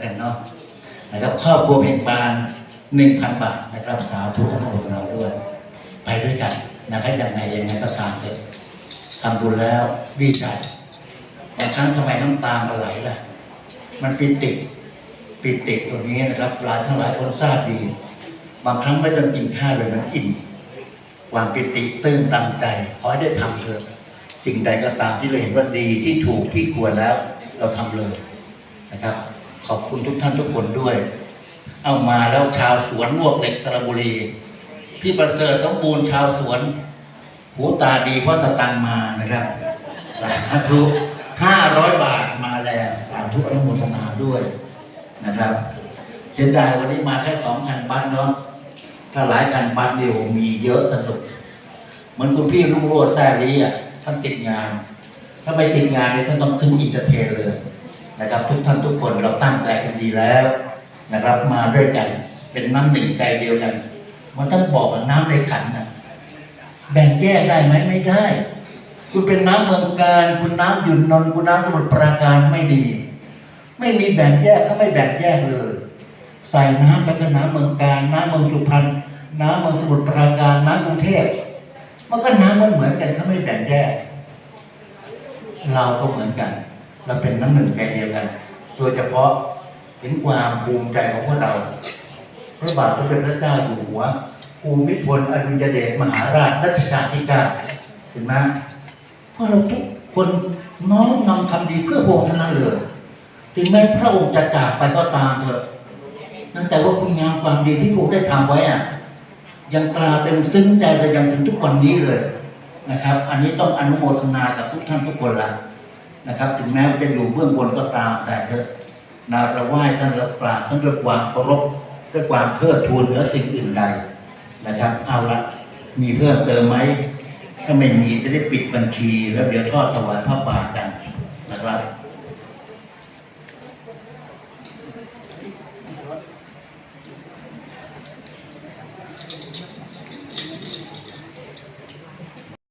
แล้วกันเนาะนะครับครอบครัวเพ่งปานหนึ่งพันบาทนะครับสาธุอนุโมทนาด้วย ไปด้วยกันนะครับยังไงยังไงก็ตามเถอะทำบุญแล้วดีใจบางครั้งทำไมน้ำตามันไหลล่ะ มันปิติปิติตรงนี้นะครับหลายทั้งหลายคนทราบดี บางครั้งไม่ต้องกินข้าวเลยมันอิ่มความปิติตื้นตันใจขอให้ได้ทำเถอะสิ่งใดก็ตามที่เราเห็นว่าดีที่ถูกที่ควรแล้ว เราทำเลยนะครับ ขอบคุณทุกท่านทุกคนด้วย เอามาแล้วชาวสวนมวกเหล็กสระบุรี พี่ประเสริฐสมบูรณ์ชาวสวน หูตาดีเพราะสตังมานะครับสาธุห้าร้อยบาทมาแล้วสาธุอนุโมทนาด้วยนะครับเสียดายวันนี้มาแค่สองคันบัสเนาะถ้าหลายคันบัสเดียวมีเยอะสนุกเหมือนคุณพี่รุ่งโรจน์แซ่ลีอะท่านติดงาน ถ้าไม่ติดงานเนี่ยท่านต้องขึ้นอินเตอร์เทนเลย นะครับ ทุกท่านทุกคนเราตั้งใจกันดีแล้วนะครับ มาด้วยกันเป็นน้ำหนึ่งใจเดียวกันมันต้องบอกว่าน้ำในขันนะแบ่งแยกได้ไหมไม่ได้ คุณเป็นน้ำเมืองการคุณน้ำหยุนนนคุณน้ำสมุทรปราการไม่ดี ไม่มีแบ่งแยกเขาไม่แบ่งแยกเลย ใส่น้ำไปก็น้ำเมืองการน้ำเมืองสุพรรณน้ำเมืองสมุทรปราการน้ำกรุงเทพมันก็น้ำมันเหมือนกันเขาไม่แบ่งแยกเราก็เหมือนกัน เราเป็นน้ำหนึ่งใจเดียวกันโดยเฉพาะเห็นความภูมิใจของพวกเรา พระบาทสมเด็จพระเจ้าอยู่หัวภูมิพลอดุลยเดชมหาราชรัชกาลที่เก้าเห็นไหมเพราะเราทุกคนน้อมนำคำดีเพื่อพระองค์ทั้งนั้นเลยถึงแม้พระองค์จะจากไปก็ตามเถอะนั่นแต่ว่าคุณงามความดีที่พระองค์ได้ทำไว้อะยังตราตึงซึ้งใจเรายังถึงทุกวันนี้เลยนะครับ อันนี้ต้องอนุโมทนากับทุกท่านทุกคนละ นะครับ ถึงแม้ว่าจะอยู่เบื้องบนก็ตามแต่เถอะนาเราไหว้ท่านเรากราบท่านด้วยความเคารพด้วยความเพื่อทูลเหนือสิ่งอื่นใดนะครับ เอาละมีเพิ่มเติมไหมถ้าไม่มีจะได้ปิดบัญชีแล้วเดี๋ยวทอดถวายพระป่ากันนะครับ